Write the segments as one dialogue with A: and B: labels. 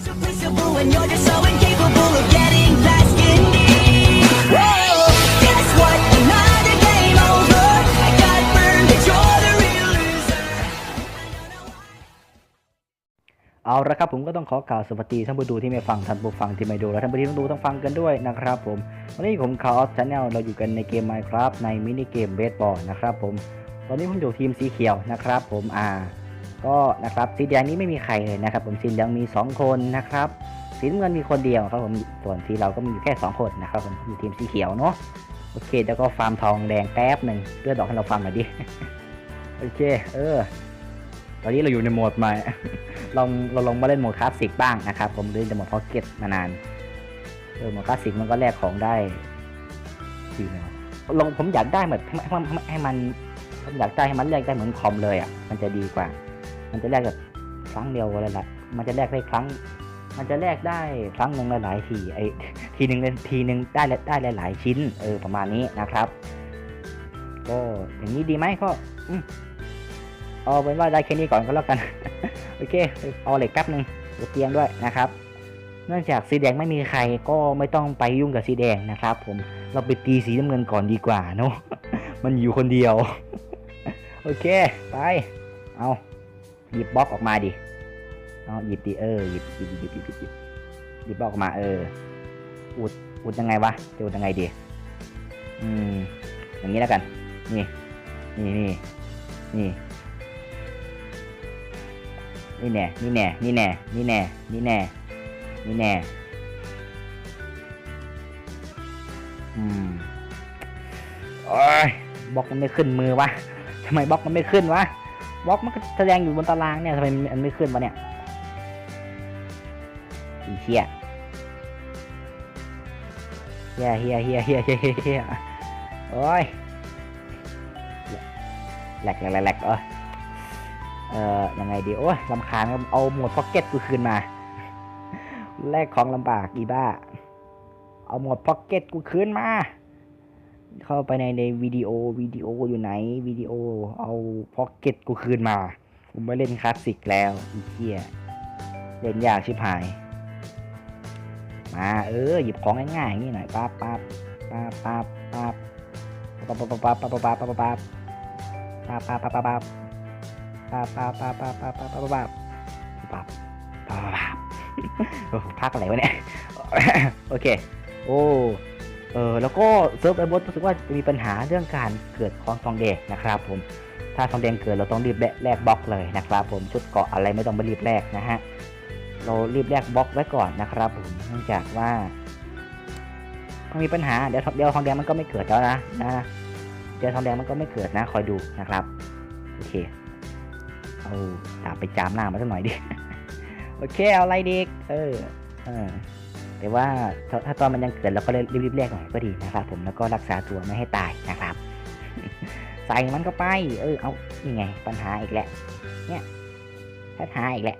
A: เอาละครับผมก็ต้องขอกล่าวสวัสดีท่านผู้ดูที่ไม่ฟังท่านผู้ฟังที่ไม่ดูและท่านผู้ที่ต้องดูต้องฟังกันด้วยนะครับผมวันนี้ผมคาร์ออฟชาแนลเราอยู่กันในเกม Minecraft ในมินิเกมเบสบอลนะครับผมตอนนี้ผมอยู่ทีมสีเขียวนะครับผมอ่า ก็นะครับสีแดงนี้ไม่มีใครเลยนะครับ ผมสีเหลืองมี 2 คนนะครับสีน้ำเงินมีคนเดียวครับผมส่วนสีเราก็มีอยู่แค่ 2 คนนะครับผมอยู่ทีมสีเขียวเนาะโอเคแล้วก็ฟาร์มทองแดงแป๊บหนึ่งเลือดอกให้เราฟาร์มหน่อยดิโอเค เออ ตอนนี้เราอยู่ในโหมดใหม่ลองเราลองมาเล่นโหมดคลาสสิกบ้างนะครับ ผมเล่นแต่โหมดพ็อกเก็ตมานานเออโหมดคลาสสิกมันก็แลกของได้ดีนะลองผมอยากได้เหมือนให้ให้ให้ให้มันผมอยากได้ให้มันแลกได้เหมือนคอมเลยอะมันจะดีกว่า มันจะแลกแบบครั้งเดียวอะไรละมันจะแลกได้ครั้ง มันจะแลกได้ครั้งหนึ่งหลายทีไอ้ทีหนึ่งทีหนึ่งได้ได้หลายๆชิ้น เออประมาณนี้นะครับ ก็อย่างนี้ดีไหมก็อืเอาเป็นว่าได้แค่นี้ก่อนก็แล้วกัน โอเค เอาเหล็กแป๊บหนึ่งเตียงด้วยนะครับ เนื่องจากสีแดงไม่มีใครก็ไม่ต้องไปยุ่งกับสีแดงนะครับ ผม เราไปตีสีน้ำเงินก่อนดีกว่าเนาะ มันอยู่คนเดียว โอเค ไป เอา หยิบบล็อกออกมาดิเอาหยิบดิเออหยิบหยิบหยิบหยิบหยิบหยิบหยิบบล็อกออกมาเออ อุดอุดยังไงวะจะอุดยังไงดีอืมอย่างนี้แล้วกัน นี่ นี่นี่นี่นี่แน่นี่แน่นี่แน่นี่แน่นี่แน่นี่แน่อืมโอ้ยบล็อกมันไม่ขึ้นมือวะทำไมบล็อกมันไม่ขึ้นวะ วอล์กมันแสดงอยู่บนตารางเนี่ยทำไมมันไม่ขึ้นวะเนี่ยอีเชี่ยเฮียเฮียเฮียเฮียเฮียโอ้ยแหลกแหลกแหลกเออเออยังไงดีโอ้ยลำคาญเอาหมดพ็อกเก็ตกูคืนมาแลกของลำบากอีบ้า เอาหมดพ็อกเก็ตกูคืนมา เข้าไปในในวิดีโอวิดีโออยู่ไหนวิดีโอเอาพ็อกเก็ตกูคืนมาผมไม่เล่นคลาสสิกแล้วอีเหี้ยเล่นยากชิบหาย มาเออหยิบของง่ายๆอย่างนี้หน่อยปั๊บปั๊บปั๊บปั๊บปั๊บปั๊บปั๊บปั๊บปั๊บปั๊บปั๊บปั๊บปั๊บปั๊บปั๊บปั๊บปั๊บปั๊บปาปาปาปาปาปาปาปาปาปาปาปาปาปาโอ้โหพักอะไรวะเนี่ยโอเคโอ้ เออแล้วก็เซิร์ฟไอบอสรู้สึกว่าจะมีปัญหาเรื่องการเกิดของทองแดงนะครับผมถ้าทองแดงเกิดเราต้องรีบแลกบล็อกเลยนะครับผมชุดเกาะอะไรไม่ต้องไปรีบแลกนะฮะเรารีบแลกบล็อกไว้ก่อนนะครับผมเนื่องจากว่ามันมีปัญหาเดี๋ยวเดี๋ยวทองแดงมันก็ไม่เกิดแล้วนะนะเดี๋ยวทองแดงมันก็ไม่เกิดนะ คอยดูนะครับโอเคเอาดาบไปจามหน้ามาสักหน่อยดิโอเคเอาอะไรดีเออเออ แต่ว่าถ้าตอนมันยังเกิดเราก็เลยรีบๆแลกหน่อยก็ดีนะครับผมแล้วก็รักษาตัวไม่ให้ตายนะครับ ใส่มันก็ไป เออเอานี่ไง ปัญหาอีกแหละ เนี่ยปัญหาอีกแหละ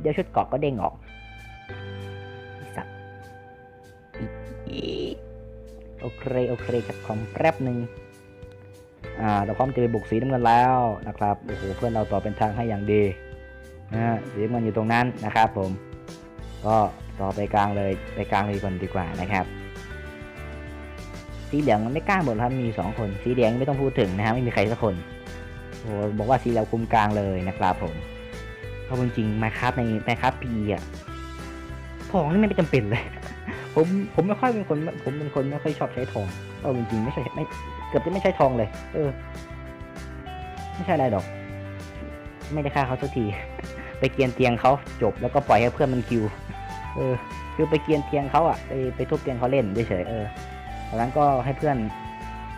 A: เดี๋ยวชุดเกาะก็เด้งออกอ้สัตว์อีอีโอเคโอเคจัดคอมแป๊บหนึ่งอ่าเราพร้อมจะไปบุกสีน้ำเงินแล้วนะครับโอ้โหเพื่อนเราต่อเป็นทางให้อย่างดีนะฮะสีน้ำเงินอยู่ตรงนั้นนะครับผมก็ ต่อไปกลางเลยไปกลางเลยก่อนดีกว่านะครับ สีเหลืองมันไม่กล้าหมดครับมีสองคน สีแดงไม่ต้องพูดถึงนะฮะไม่มีใครสักคนโอ้บอกว่าสีเหลืองคุมกลางเลยนะครับผมเพราะจริงๆมาครับในมาครับพีอะทองนี่ไม่จำเป็นเลย ผมผมไม่ค่อยเป็นคน ผมเป็นคนไม่ค่อยชอบใช้ทองเอาจริงๆไม่ใช่ไม่เกือบจะไม่ใช่ทองเลย เออ ไม่ใช่อะไรดอก ไม่ได้ฆ่าเขาสักที ไปเกียนเตียงเขาจบแล้วก็ปล่อยให้เพื่อนมันคิว เออ คือไปเกียนเตียงเขาอะไปไปทุบเตียงเขาเล่นเฉยๆเออจากนั้นก็ให้เพื่อน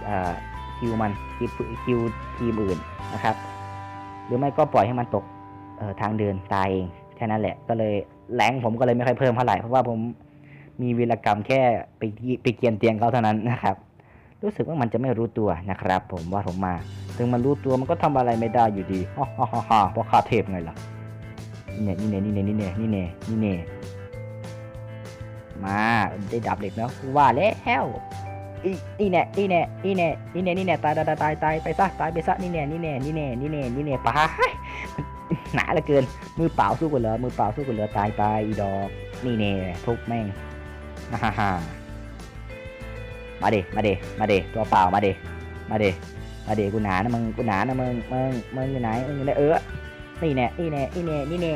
A: อ่าคิวมันคิวคิวทีมอื่นนะครับ หรือไม่ก็ปล่อยให้มันตกเออทางเดินตายเองแค่นั้นแหละ ก็เลยแรงผมก็เลยไม่ค่อยเพิ่มเท่าไหร่เพราะว่าผมมีวีรกรรมแค่ไปไปเกียนเตียงเขาเท่านั้นนะครับ รู้สึกว่ามันจะไม่รู้ตัวนะครับ ผมว่าผมมา ถึงมันรู้ตัวมันก็ทำอะไรไม่ได้อยู่ดีฮ่าฮ่าฮ่าฮ่าเพราะข้าเทพไงล่ะนี่เนี่ยนี่เนี่ยนี่เนี่ยนี่เนี่ยนี่เนี่ยนี่เนี่ย มาได้ดับเหล็กแล้วว่าแล้วนี่แน่นี่แน่นี่แน่นี่แน่นี่แน่ตายตายตายตายไปซะตายไปซะนี่แน่นี่แน่นี่แน่นี่แน่นี่แน่ไปหนาเหลือเกิน มือเปล่าสู้กันเหรอมือเปล่าสู้กันเหรอตายไปอีดอกนี่เน่ทุบแม่งฮ่าฮ่าฮ่ามาเดมาเดมาเดตัวเปล่ามาเดมาเดมาเดกูหนานะมึงกูหนานะมึงมึงมึงอยู่ไหนมึงอยู่ไหนเออนี่แน่นี่แน่นี่แน่นี่แน่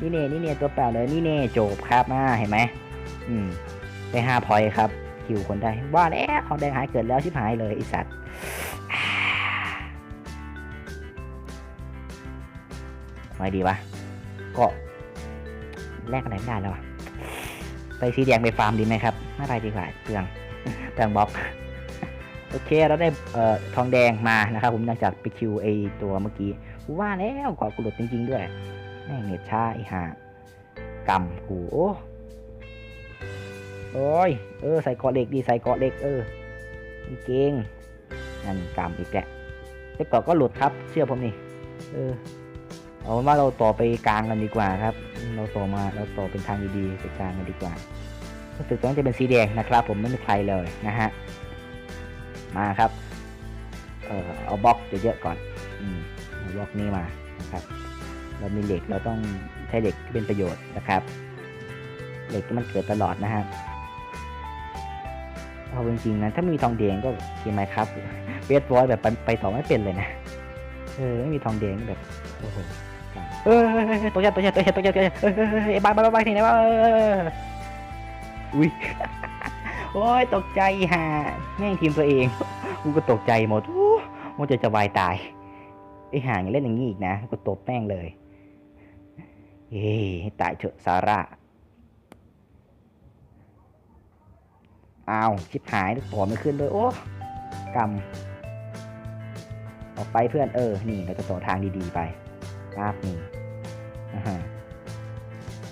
A: นี่แน่นี่แน่ตัวเปล่าเลยนี่แน่จบครับมาเห็นไหม อืมได้ห้าพอยครับคิวคนได้ว่าแล้วของแดงหายเกิดแล้วชิบหายเลยไอสัตว์ไม่ดีวะก็แลกอะไรไม่ได้แล้วอะไปสีแดงไปฟาร์มดีไหมครับไม่ไปดีกว่าเปลืองเปลืองบล็อกโอเคเราได้เอ่อทองแดงมานะครับผมหลังจากไปคิวไอตัวเมื่อกี้ว่าแล้วกอกูหลุดจริง ๆ ด้วยแม่งเน็ตช้าไอห่ากำกูโอ้ โอ้ย เออ ใส่เกาะเหล็กดี ใส่เกาะเหล็ก เออเก่งนั่นกำอีกแหละไอเกาะก็หลุดครับ เชื่อผมนี่ เออ เอาเป็นว่าเราต่อไปกลางกันดีกว่าครับ เราต่อมา เราต่อเป็นทางดีๆไปกลางกันดีกว่า รู้สึกตรงนั้นจะเป็นสีแดงนะครับ ผมไม่มีใครเลยนะฮะ มาครับ เออเอาบล็อกเยอะๆก่อน อืมเอาบล็อกนี้มานะครับ เรามีเหล็ก เราต้องใช้เหล็กที่เป็นประโยชน์นะครับ เหล็กที่มันเกิดตลอดนะฮะ เอาจริงๆนะถ้ามีทองแดงก็โอเคไหมครับเบสบอยแบบไปไปต่อไม่เป็นเลยนะเออไม่มีทองแดงแบบโอ้โหเออตัวใหญ่ตัวใหญ่ตัวใหญ่ตัวใหญ่ตัวใหญ่เออไอ้บ้าบ้าบ้าที่ไหนวะเอออุ้ยโอ้ยตกใจห่าแม่งทีมตัวเองกูก็ตกใจหมดโอ้มันจะจะวายตายไอ้ห่ายังเล่นอย่างนี้อีกนะกูตบแม่งเลยเฮ้ยให้ตายเถอะซาร่า อ้าวชิบหายต่อไม่ขึ้นด้วยโอ้กำออกไปเพื่อนเออ นี่เราจะต่อทางดีๆไปภาพนี่อ่าฮะ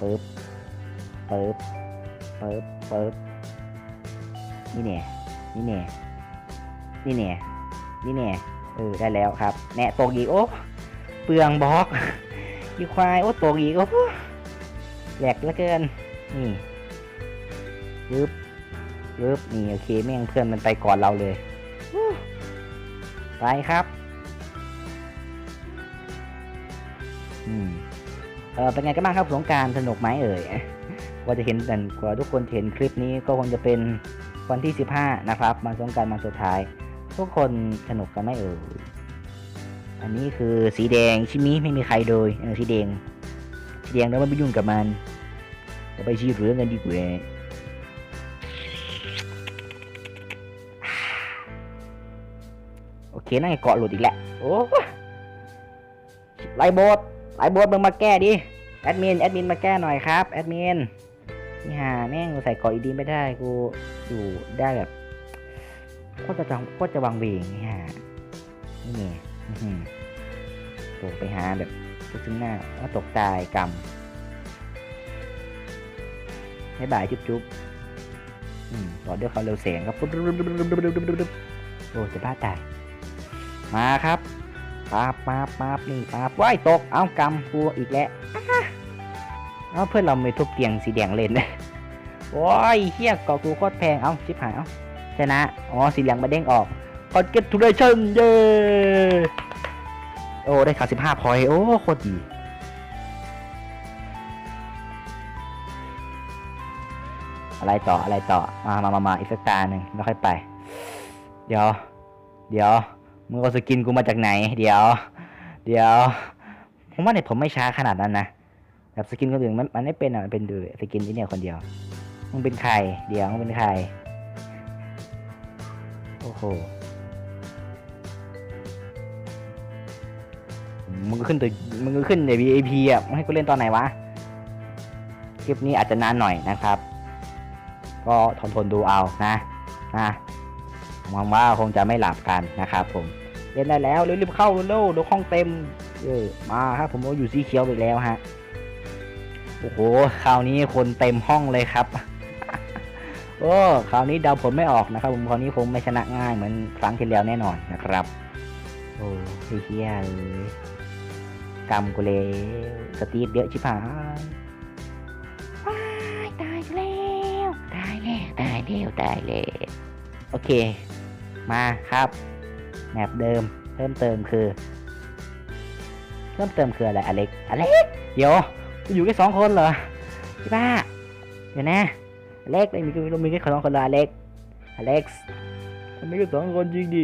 A: ปึ๊บปึ๊บปึ๊บปึ๊บนี่แน่นี่แน่นี่แน่นี่แน่เออได้แล้วครับ แน่ตกอีกโอ้เปลืองบล็อกอีควายโอ้ตกอีกโอ้แหลกเหลือเกิน นี่ปึ๊บ ปึ๊บนี่โอเคแม่งเพื่อนมันไปก่อนเราเลย ไปครับอืมเออเป็นไงกันบ้างครับสงการสนุกไหมเอ่ยกว่าจะเห็นกันกว่าทุกคนเห็นคลิปนี้ก็คงจะเป็นวันที่ 15 นะครับมาสงการมาสุดท้าย ทุกคนสนุกกันไหมเอ่ยอันนี้คือสีแดงชิมิไม่มีใครโดยเออสีแดงสีแดงแล้วมันไม่ยุ่งกับมันเราไปชี้เหลืองกันดีกว่า คนั่งเกาะหลุดอีกแหล้วโอ้ไลโบดไลโบดมึงมาแก้ดิแอดมินแอดมินมาแก้หน่อยครับแอดมินนี่ฮะแม่งกูใส่เกาะอีดีไม่ได้กูอยู่ได้แบบโคตรจะจังโคตรจะวังเวงนี่ฮะนี่ไงตกไปหาแบบซึ้งหน้าว่าตกตายกรรมให้บ่ายจุ๊บจุ๊บอืมต่อด้วยควาเร็วแสงครับโอ้จะบ้าตาย มาครับปาบปาบปาบนี่ปาบว้ายตก เอากรรมกูอีกแล้วเอาเพื่อนเราไม่ทุบเตียงสีแดงเล่นโอ้ยเฮียกาะกูโคตรแพง เอาชิบหาย เอาชนะ อ๋อ สีเหลืองมาเด้งออกคอนเกตทูเดชั่นเย้โอ้ ได้ข่าวสิบห้าพอยโอ้ โคตรดีอะไรต่ออะไรต่อ มามามามาอีกสักตาหนึ่งแล้วค่อยไป เดี๋ยว เดี๋ยว มึงเอาสกินกูมาจากไหน เดี๋ยว เดี๋ยว ผมว่าเนี่ยผมไม่ช้าขนาดนั้นนะ แบบสกินคนอื่นมันมันไม่เป็นอะ มันเป็นดูสกินที่เนี่ยคนเดียว มึงเป็นใคร เดี๋ยวมึงเป็นใคร โอ้โห มึงก็ขึ้นตัว มึงก็ขึ้นใน VIP อะ มึงให้กูเล่นตอนไหนวะ คลิปนี้อาจจะนานหน่อยนะครับ ก็ทนทนดูเอานะ นะหวังว่าคงจะไม่หลับกันนะครับผม เล่นได้แล้วเร็วๆเข้าเร็วๆเดี๋ยวห้องเต็มเออมาครับผมก็อยู่สีเขียวอีกแล้วฮะโอ้โหคราวนี้คนเต็มห้องเลยครับโอ้คราวนี้เดาผลไม่ออกนะครับ ผมคราวนี้คงไม่ชนะง่ายเหมือนครั้งที่แล้วแน่นอนนะครับ โอ้เฮียเลยกำกูเลยสตีฟเยอะชิบหายว้ายตายแล้วตายแล้วตายแล้วตายแล้วโอเค มาครับ แมปเดิม เพิ่มเติมคือ เพิ่มเติมคืออะไรอเล็กอเล็กเดี๋ยวอยู่แค่สองคนเหรอพี่บ้าเดี๋ยวนะอเล็กไม่มีเรามีแค่สองคนเหรออเล็กอเล็กซ์มันไม่ใช่สองคนจริงดิ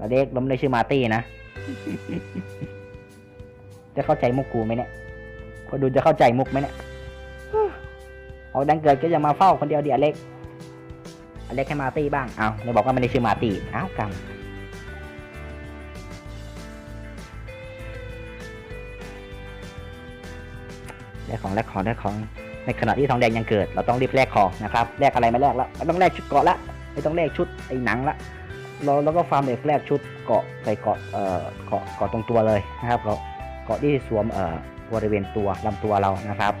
A: อเล็กเราไม่ได้ชื่อมาร์ตี้นะจะเข้าใจมุกกูไหมเนี่ยคนดูจะเข้าใจมุกไหมเนี่ยเอาดังเกิดก็จะมาเฝ้าคนเดียวดิอเล็ก อเล็กให้มาร์ตี้บ้าง เอาเราบอกว่าไม่ได้ชื่อมาร์ตี้อ้าวกรรมแลกของแลกของแลกของ ในขณะที่ทองแดงยังเกิด เราต้องรีบแลกของนะครับ แลกอะไรไม่แลกแล้วไม่ต้องแลกชุดเกาะละ ไม่ต้องแลกชุดไอ้หนังละ เราเราก็ฟาร์มเด็กแลกชุดเกาะใส่เกาะ เอ่อ เกาะ เกาะตรงตัวเลยนะครับ เกาะ เกาะที่สวม เอ่อ บริเวณตัวลำตัวเรานะครับ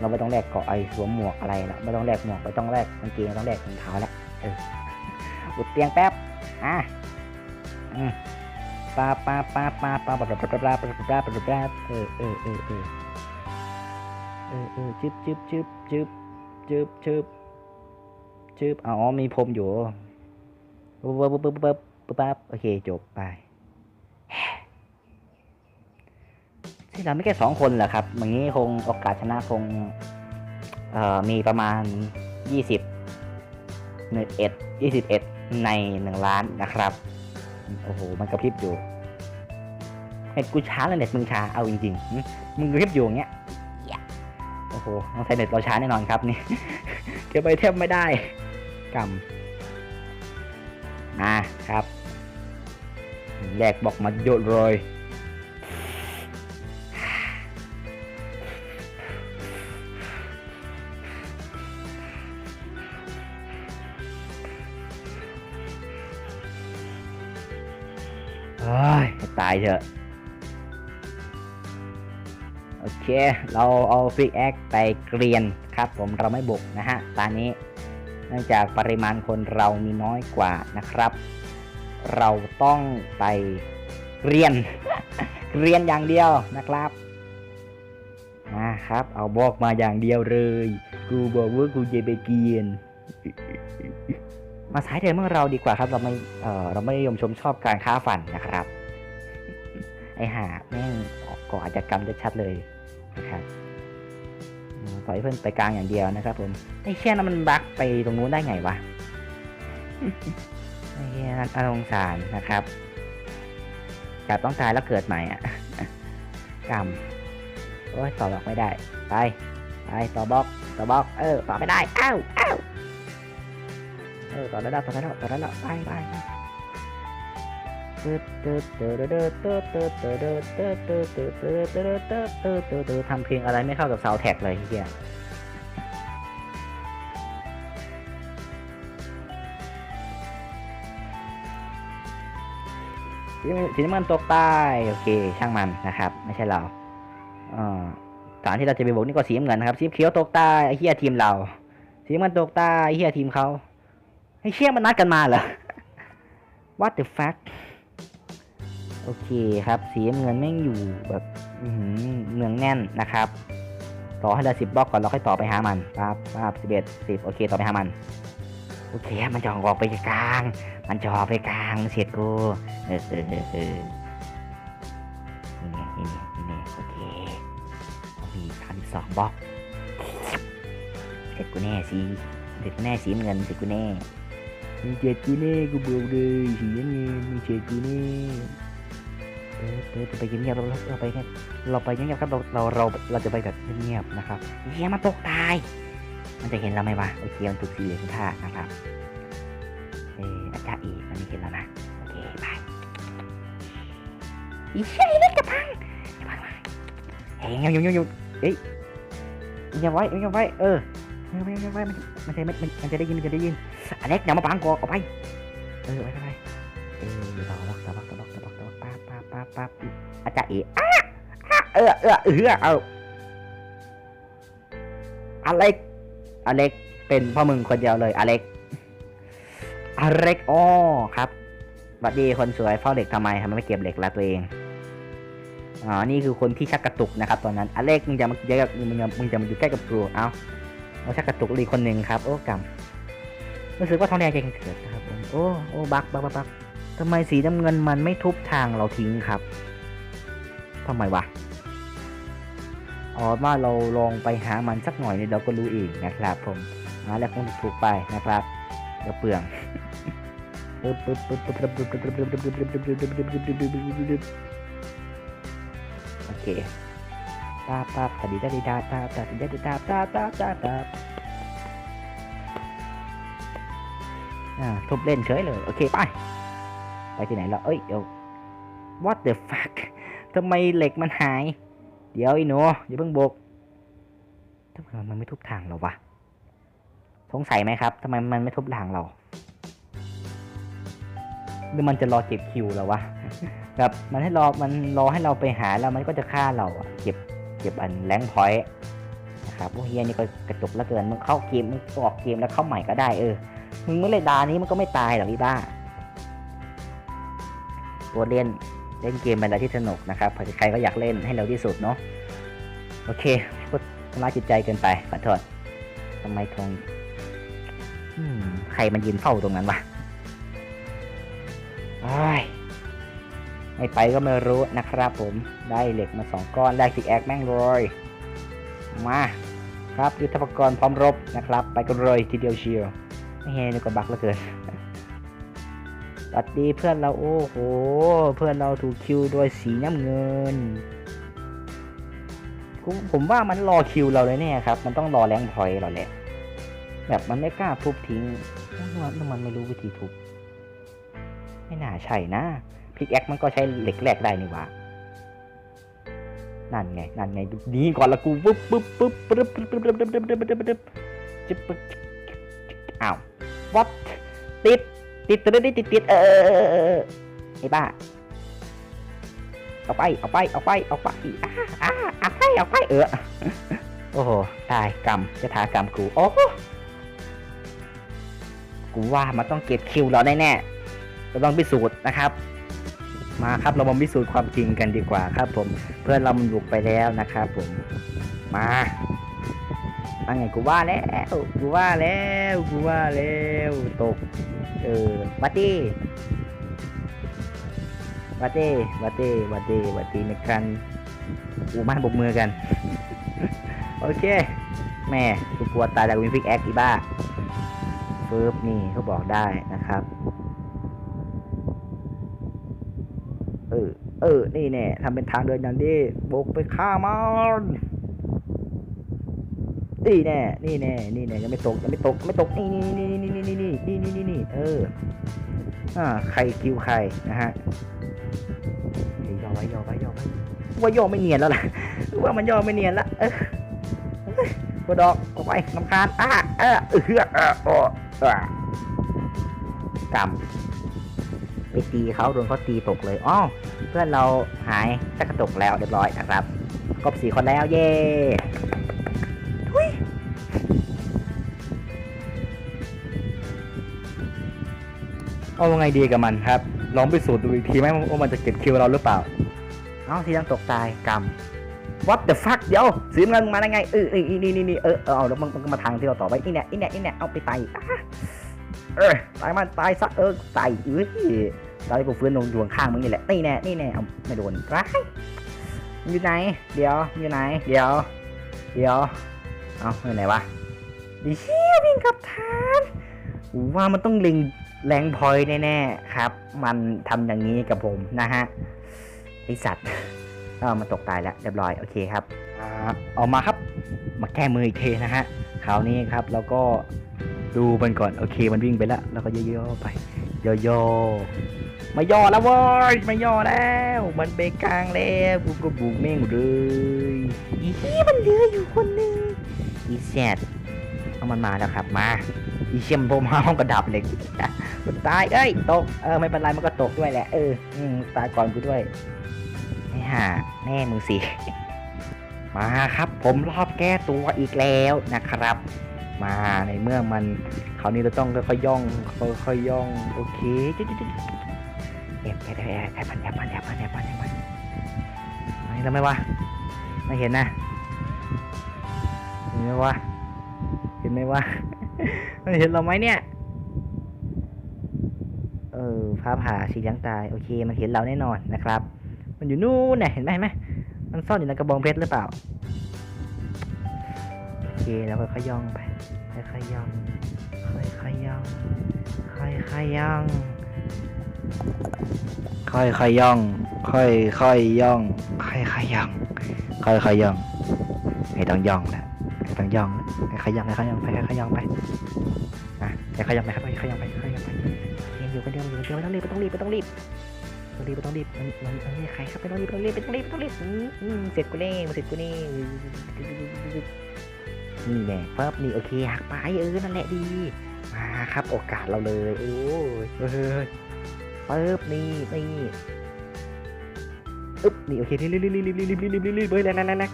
A: เราไม่ต้องแลกเกาะไอสวมหมวกอะไรละไม่ต้องแลกหมวกไม่ต้องแลกกางเกงไม่ต้องแลกรองเท้าละ อุดเตียงแป๊บ อะปาปาปาปาปาปาปาปาปาปาปาปาปาปาปาเออเออเออเออเออเออจึบจึบจึบจึบจึบจึบจึบอ๋อมีพรมอยู่ปุ๊บปุ๊บปุ๊บปุ๊บปุ๊บปั๊บโอเคจบไปที่เราไม่แค่สองคนเหรอครับอย่างนี้คงโอกาสชนะคงเอ่อมีประมาณยี่สิบ หนึ่งเอ็ดยี่สิบเอ็ดในหนึ่งล้านนะครับ โอ้โห มันกระพริบอยู่เน็ตกูช้าแล้วเน็ตมึงช้า เอาจริงๆ มึงกระพริบอยู่อย่างเงี้ย โอ้โหต้องใช้เน็ตเราช้าแน่นอนครับนี่ เก็บไปเทียบไม่ได้กำมาครับแยกบอกมาโยดเลย ตายเถอะ โอเค เราเอาฟิกแอคไปเกรียนครับ ผมเราไม่บุกนะฮะตอนนี้ เนื่องจากปริมาณคนเรามีน้อยกว่านะครับ เราต้องไปเรียน เรียนอย่างเดียวนะครับนะครับ เอาบอกมาอย่างเดียวเลย กูบอกว่ากูจะไปเกรียน มาสายเดิมเมื่อเราดีกว่าครับ เราไม่ เออเราไม่นิยมชมชอบการค้าฝันนะครับ ไอหาแม่งก่ออาชญากรรมจะชัดเลยนะครับปล่อยเพื่อนไปกลางอย่างเดียวนะครับ ผมไอเชี่ยนั้นมันบักไปตรงนู้นได้ไงวะไอเชี่ยนั้นอารมณ์สารนะครับกาต้องตายแล้วเกิดใหม่อะกรรมโอ้ยต่อบล็อกไม่ได้ ไป ไปต่อบล็อกต่อบล็อก เออ ต่อไม่ได้ อ้าวอ้าวเออ ต่อได้แล้วต่อได้แล้วต่อได้แล้วไปไป ทำเพลงอะไรไม่เข้ากับซาวแท็กเลยเฮียสีน้ำมันตกใต้โอเค ช่างมันนะครับ ไม่ใช่เราเอ่อฐานที่เราจะไปบุกนี่ก็สีน้ำเงินนะครับสีเขียวตกใต้ไอ้เฮียทีมเรา สีน้ำมันตกใต้ไอ้เฮียทีมเขาไอ้เชี่ยมันนัดกันมาเหรอ What the fuck โอเคครับ สีเงินแม่งอยู่แบบเนืองแน่นนะครับ ต่อให้ละสิบบล็อกก่อนเราค่อยต่อไปหามันปั๊บปั๊บสิบเอ็ดสิบโอเคต่อไปหามัน โอเคมันจะออกไปกลาง มันจะออกไปกลางเสียดกูเออเออเออเออนี่ไงนี่นี่โอเคมีสามสิบสองบล็อกเสร็จกูแน่สิเสร็จกูแน่สีเงินเสร็จกูแน่มึงเจ็ดกูแน่กูเบื่อเลยสีน้ำเงินมึงเจ็ดกูแน่ เออเออไปเงียบๆเราเราไปเงียบเราไปเงียบๆครับเราเราเราเราจะไปแบบเงียบๆนะครับเฮียมันตกตาย มันจะเห็นเราไหมวะโอเคมันถูกสีเหลืองท่านะครับเอออาจารย์เอกมันไม่เห็นแล้วนะโอเคไปอีเชี่ยเล็กกระพังกระพังมาเฮ้ยเงียบเงียบเงียบเงียเอ้ยเงียบไว้เงียบไว้เออเงียบไว้เงียบไว้มันมันจะมันมันจะได้ยินมันจะได้ยินอเล็กอย่ามาปังกอกออกไปเออไปไปเออต่อวักต่อวัก ปั๊บปั๊บอาจารย์เอ๋อะอะเออเออเออเอาอเล็กอเล็กเป็นพ่อมึงคนเดียวเลยอเล็กอเล็กอ๋อครับบัดดีคนสวยเฝ้าเหล็กทำไมทำไมไม่เก็บเหล็กละตัวเองอ๋อนี่คือคนที่ชักกระตุกนะครับ ตอนนั้นอเล็กมึงจะมาเยอะกับมึงจะมึงจะมาอยู่ใกล้กับกูเอาเราชักกระตุกเลยคนหนึ่งครับ โอ้กำรู้สึกว่าทองแดงจะเกิดนะครับ โอ้โอ้บักบักบักบัก ทำไมสีน้ำเงินมันไม่ทุบทางเราทิ้งครับทำไมวะอ๋อว่าเราลองไปหามันสักหน่อยเนี่ยเราก็รู้เองนะครับ ผมนะแล้วคงถูกไปนะครับกระเปืองโอเคตาตาตาดีตาดีตาตาตาดีตาดีตาตาตาตาตาอ่าทุบเล่นเฉยเลย โอเค ไป ไปที่ไหนแล้วเอ้ยเดี๋ยว what the fuck ทำไมเหล็กมันหาย เดี๋ยวไอ้หนูอย่าเพิ่งบกทำไมมันไม่ทุบทางเราวะสงสัยไหมครับทำไมมันไม่ทุบทางเราหรือมันจะรอเก็บคิวเราวะแบบมันให้รอมันรอให้เราไปหาแล้วมันก็จะฆ่าเราเก็บเก็บอันแรงพอยต์นะครับพวกเฮียนี่ก็กระจกลือเกินมึงเข้าเกมมึงออกเกมแล้วเข้าใหม่ก็ได้เออมึงไม่เล่นดานี้มันก็ไม่ตายหรอกอีบ้า ตัวเล่นเล่นเกมเป็นอะไรที่สนุกนะครับใครก็อยากเล่นให้เร็วที่สุดเนาะโอเคก็ทำร้ายจิตใจเกินไปขอโทษทำไมตรงใครมันยืนเฝ้าตรงนั้นวะไอไม่ไปก็ไม่รู้นะครับผมได้เหล็กมาสองก้อนได้สิแอกแม่งเลยมาครับยุทธปกรณ์พร้อมรบนะครับ ไปกันเลยทีเดียวเชียวไม่เฮนี่ก็บักเหลือเกิน วัสดีเพื่อนเราโอ้โห เพื่อนเราถูกคิวโดยสีน้ำเงินผมผมว่ามันรอคิวเราเลยเนี่ยครับ มันต้องรอแรงพอยเราแหละ แบบมันไม่กล้าทุบทิ้งว่ามันไม่รู้วิธีทุบ ไม่น่าใช่นะพิกแอคมันก็ใช้เหล็กแรกได้นี่ว่านั่นไง นั่นไงดูดีก่อนละกูปุ๊บปุ๊บปุ๊บปุ๊บปุ๊บปุ๊บปุ๊บปุ๊บปุ๊บปุ๊บปุ๊บปุ๊บจิ๊บปุ๊บอ้าววัดติด ติดติดติดติดติดเออไอ้บ้าเอาไปเอาไปเอาไปเอาไปอ่าอ่าเอาไปเอาไปเออโอ้โหตายกรรมจะทากรรมกูโอ้กูว่ามันต้องเก็บคิวเราแน่ๆเราต้องพิสูจน์นะครับ มาครับเรามาพิสูจน์ความจริงกันดีกว่าครับ ผมเพื่อนเรามันบุกไปแล้วนะครับผมมาอังไงกูว่าแล้วกูว่าแล้วกูว่าแล้วตก เออบัตตี้บัตตี้บัตตี้บัตตี้บัตตี้ในการอูมาบกมือกัน โอเค แม่กูกลัวตายจากวินฟิกแอคอีบ้าฟืบนี่เขาบอกได้นะครับเออเออ นี่แน่ทำเป็นทางเดินอย่างดีบกไปฆ่ามันนี่แน่ นี่แน่ นี่แน่ ยังไม่ตก ยังไม่ตก ไม่ตก นี่นี่นี่นี่นี่นี่นี่ อออ่าใครคิวใครนะฮะย่อไว้ย่อไว้ย่อไว้ว่าย่อไม่เนียนแล้วล่ะว่ามันย่อไม่เนียนละเออเอ้ยกดดอกออกไปลำคาญอะเออเออเออเออเอกำไปตีเขาโดนเขาตีตกเลยอ๋อเพื่อนเราหายชักกระตกแล้วเรียบร้อยนะครับครบสี่คนแล้วเย้ เอาไงดีกับมันครับ ลองไปสูตรดูอีกทีไหมว่ามันจะเก็บคิวเราหรือเปล่า เอาทียังตกตายกรรม what the fuck เดี๋ยวสีน้ำเงินมาได้ไงเออเออนี่นี่นี่เออเออเอาแล้วมันมันก็มาทางที่เราต่อไปอีเนี่ยอีเนี่ยอีเนี่ยเอาไปตายเออตายมันตายซะเออตายเอ้ยตอนที่กูฟื้นลงดวงข้างมึงนี่แหละนี่แน่นี่แน่เอาไม่โดนร้ายอยู่ไหน เดี๋ยวอยู่ไหน เดี๋ยว เดี๋ยวเอาอยู่ไหนวะดิเชี่ยวิ่งกับทานว่ามันต้องเล็ง แรงพอยต์แน่ๆครับ มันทำอย่างนี้กับผมนะฮะไอสัตว์เออมันตกตายแล้วเรียบร้อยโอเคครับอ่าออกมาครับ มาแก้มืออีกทีนะฮะคราวนี้ครับแล้วก็ดูมันก่อนโอเคมันวิ่งไปแล้วแล้วก็ย่อๆไปย่อๆไม่ย่อแล้วเว้ยไม่ย่อแล้ว มันเบรกกลางแล้วกูก็บุกแม่งเลยอีเหี้ยมันเหลืออยู่คนหนึงอีแซดเอามันมาแล้วครับมา อีเชี่ยมผมห้องกระดับเหล็กมันตายเอ้ยตกเออไม่เป็นไรมันก็ตกด้วยแหละเอออืมตายก่อนกูด้วยไอ้ห่าแน่มึงสิมาครับ ผมรอบแก้ตัวอีกแล้วนะครับ มาในเมื่อมันคราวนี้เราต้องค่อยๆย่องค่อยๆย่องโอเคจุ๊ดๆๆแอบแอบแอบแอบมันแอบมันแอบมันแอบมันแอบมันไม่แล้วไหมวะไม่เห็นนะเห็นไหมวะเห็นไหมวะ มันเห็นเราไหมเนี่ย เออฟ้าผ่าสีเหลืองตาย โอเค มันเห็นเราแน่นอนนะครับ มันอยู่นู่นน่ะเห็นไหมเห็นไหมมันซ่อนอยู่ในกระบองเพชรหรือเปล่า โอเคแล้วค่อยย่องไป ค่อยๆย่อง ค่อยๆย่อง ค่อยๆย่อง ค่อยๆย่อง ค่อยๆย่อง ค่อยๆย่อง ค่อยๆย่อง ไม่ต้องย่องแล้ว สังยองขะไปขยองไปขยองไปอะขยองไปครับขยองไปขยองไปยังอยู่คนเดียวอยู่คนเดียวไม่ต้องรีบไม่ต้องรีบไม่ต้องรีบต้องรีบต้องรีบมันมันมันม่ใครครับไม่ต้องรีบต้องรีบไม่ต้องรีบต้องรีบอืมเสร็จกูนี่มาเสร็จกูนี่นี่แน่ปั๊บนี่โอเคหักไปเออนั่นแหละดีมาครับโอกาสเราเลยโอ้ยเฮ้ยปึ๊บนี่นี่อึ๊บนี่โอเคเรีบรีบรีบรีบรีบรีบรีบเลยแล้วแล้วแล้ว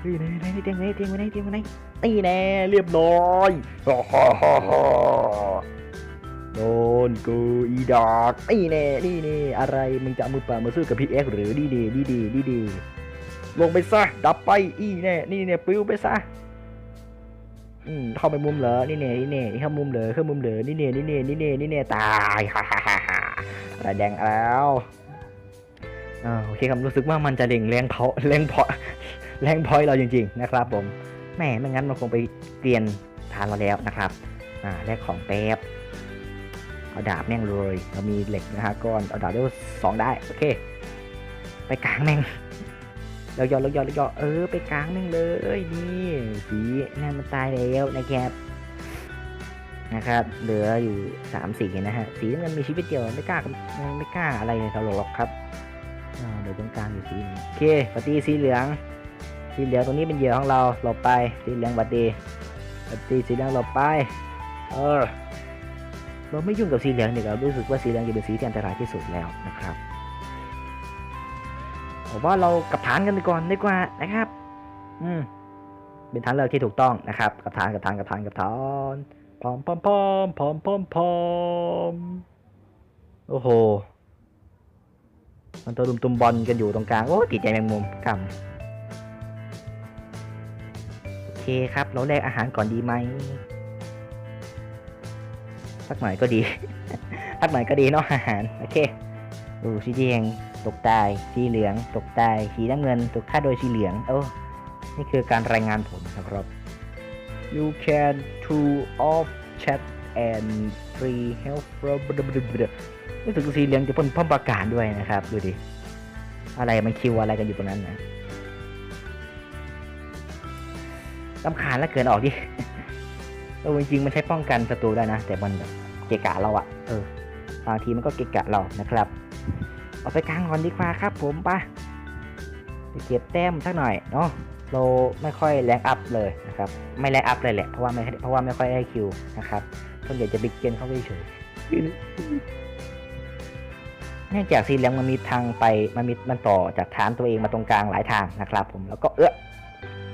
A: เฮ้ยไหนไหนเตียงไหนเตียงไหนเตียงไหนนี่แน่เรียบร้อยฮ่าฮ่าฮ่าฮ่าโดนกูอีดอกนี่แน่นี่นี่อะไรมึงจะมือเปล่ามาสู้กับพี่เอ็กหรือดีดีดีดีดีดีลงไปซะดับไปอีแน่นี่แน่ปิ้วไปซะอืมเข้าไปมุมเหรอนี่แน่นี่แน่เข้ามุมเหรอเข้ามุมเหรอนี่แน่นี่แน่นี่แน่นี่แน่ตายฮ่าฮ่าฮ่าฮ่าอะไรแดงแล้วอ่าโอเคครับรู้สึกว่ามันจะเร่งแรงเพาะแรงเพาะ แรงพอยเราจริงๆนะครับผมแหม่ไม่งั้นมันคงไปเกลียนทานเราแล้วนะครับอ่าแลกของแป๊บเอาดาบแม่งเลยเรามีเหล็กนะฮะก้อนเอาดาบได้สองได้โอเค ไปกลางแม่งเรายอเรายอเรายอเออ ไปกลางแม่งเลยนี่สีนั่นมันตายแล้วนะครับนะครับเหลืออยู่สามสีนะฮะสีน้นมีชีวิตเดียวไม่กล้าไม่กล้าอะไรเลยเราหรอกครับอ่าเดี๋ยวตรงกลางอยู่สีโอเคปฏิสีเหลือง สีเหลืองตรงนี้เป็นเหยื่อของเราหลบไป สีเหลืองบัดดีบัดดีสีเหลืองหลบไปเออเราไม่ยุ่งกับสีเหลืองเดีกว่ารู้สึกว่าสีเหลืองจะเป็นสีที่อันตรายที่สุดแล้วนะครับผมว่าเรากับฐานกันดีก่อนดีกว่านะครับ อืม เป็นทางเลือกที่ถูกต้องนะครับ กับฐานกับฐานกับฐานกับฐานพร้อมพร้อมพร้อมพร้อมพร้อมพร้อมโอ้โห มันตัวดุมตุมบอลกันอยู่ตรงกลาง โอ้ติดใจแมงมุมกำ คครับ เราแลกอาหารก่อนดีไหมสักหน่อยก็ดีสักหน่อยก็ดีเนาะอาหาร โอเคดูสีแดงตกตาย สีเหลือง ตกตาย สีน้ำเงิน ตกฆ่าโดยสีเหลือง โอ้ นี่คือการรายงานผลนะครับ you can to off chat and free help from รู้สึกสีเหลืองจะพ่นพ่นประกาศด้วยนะครับ ดูดิ อะไรมันคิวอะไรกันอยู่ตรงนั้นนะ ลำคาญแล้วเกินออกดิเออจริงๆมันใช้ป้องกันศัตรูได้นะ แต่มันแบบเกะกะเราอะเออบางทีมันก็เกะกะเรานะครับเอาไปกลางก่อนดีกว่าครับ ผมไปไปเก็บแต้มสักหน่อยเนาะเราไม่ค่อยแรงอัพเลยนะครับ ไม่แรงอัพเลยแหละเพราะว่าไม่เพราะว่าไม่ค่อยได้คิวนะครับส่วนใหญ่จะบิ๊กเกนเข้าไปเฉยเนื่องจากสีเหลืองมันมีทางไปมันมีมันต่อจากฐานตัวเองมาตรงกลางหลายทางนะครับ ผมแล้วก็เออ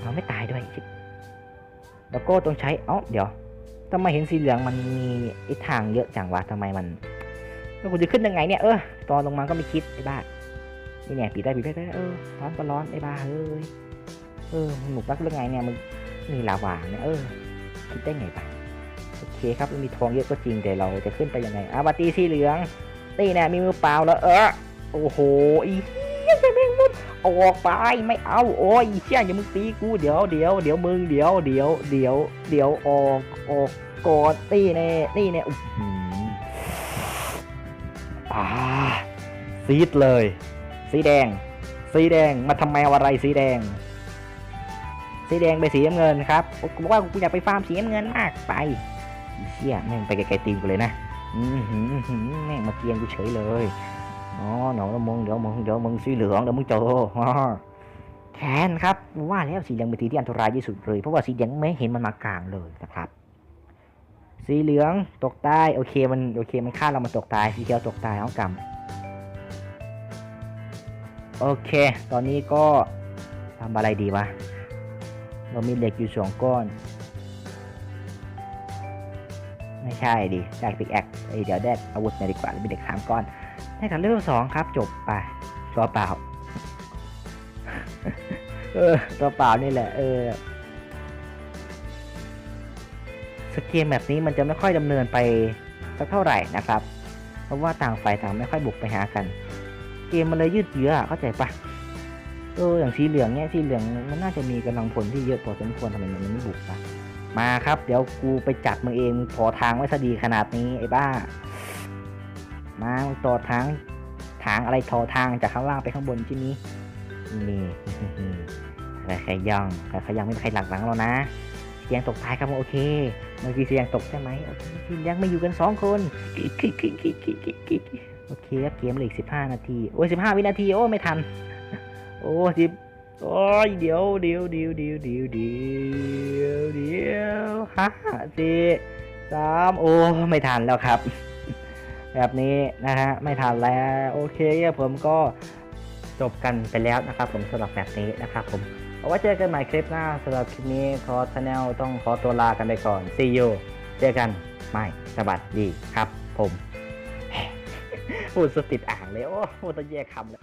A: เราไม่ตายด้วยชิบ แล้วก็ต้องใช้เอ้าเดี๋ยวทำไมเห็นสีเหลืองมันมีไอ้ทางเยอะจังวะทำไมมันแล้วกูจะขึ้นยังไงเนี่ยเออตอนลงมาก็ไม่คิดไอ้บ้านี่เนี่ยปีได้ปีได้ได้เออร้อนก็ร้อนไอ้บ้าเอ้ยเออหนุกรักเรื่องไงเนี่ยมึงนี่ลาวาเนี่ยเออคิดได้ไงปะโอเคครับมีทองเยอะก็จริงแต่เราจะขึ้นไปยังไงอาบาตีสีเหลืองนี่เนี่ยมีมือเปล่าแล้วเออโอ้โหอี ออกไปไม่เอาโอ้ยเชี่ยอย่ามึงตีกูเดี๋ยวเดี๋ยวเดี๋ยวมึงเดี๋ยวเดี๋ยวเดี๋ยวเดี๋ยวออกออกกอดนี่แน่นี่แน่อื้อหืออ่าซีดเลย สีแดง สีแดงมาทำไมอะไรสีแดง สีแดงไปสีน้ำเงินครับกูบอกว่ากูอยากไปฟาร์มสีน้ำเงินมากไปเชี่ยแม่งไปไกลๆตีนกูเลยนะอือหือแม่งมาเกียนกูเฉยเลย อ๋อเดี๋ยวมึงเดี๋ยวมึงเดี๋ยวมึงสีเหลืองเดี๋ยวมึงเจอแคนครับว่าแล้วสีเหลืองเป็นสีที่อันตรายที่สุดเลย เพราะว่าสีแดงไม่เห็นมันมากลางเลยนะครับ สีเหลืองตกใต้โอเคมันโอเคมันฆ่าเรามาตกตายสีเขียวตกตายเอากำโอเค ตอนนี้ก็ทำอะไรดีวะเรามีเหล็กอยู่สองก้อน ไม่ใช่ดิแดกปิกแอคเดี๋ยวแดกอาวุธหนดีกว่ามีเหล็กสามก้อน ได้กับเลเวลสองครับ จบไปตัวเปล่า เออ ตัวเปล่านี่แหละ เออสเกมแบบนี้มันจะไม่ค่อยดำเนินไปสักเท่าไหร่นะครับ เพราะว่าต่างฝ่ายต่างไม่ค่อยบุกไปหากัน เกมมันเลยยืดเยื้อเข้าใจปะเอออย่างสีเหลืองเนี่ยสีเหลืองมันน่าจะมีกำลังพลที่เยอะพอสมควรทำไมมันไม่บุกปะมาครับ เดี๋ยวกูไปจัดมึงเองพอทางไว้ซะดีขนาดนี้ไอ้บ้า มาต่อทางทางอะไรต่อทางจากข้างล่างไปข้างบนใช่ไหมนี่ใครย่องใครย่องไม่มีใครหลักหลังเรานะเสียงตกตายครับโอเคเมื่อกี้เสียงตกใช่ไหมโอเคยังไม่อยู่กันสองคนโอเคครับเกมเหลืออีกสิบห้านาทีโอ้ยสิบห้าวินาทีโอ้ไม่ทัน โอ้สิบโอ้ยเดี๋ยวเดี๋ยวเดี๋ยวเดี๋ยวเดี๋ยวเดี๋ยวเดี๋ยวห้าสี่สามโอ้ไม่ทันแล้วครับ แบบนี้นะฮะไม่ทันแล้วโอเคผมก็จบกันไปแล้วนะครับผมสำหรับแบบนี้นะครับผมเอาไว้เจอกันใหม่คลิปหน้าสำหรับคลิปนี้คอชาแนลต้องขอตัวลากันไปก่อนซีอูเจอกันใหม่สวัสดีครับผมพูดสติดอ่างเลยโอ้โหต้องแยกคำเลย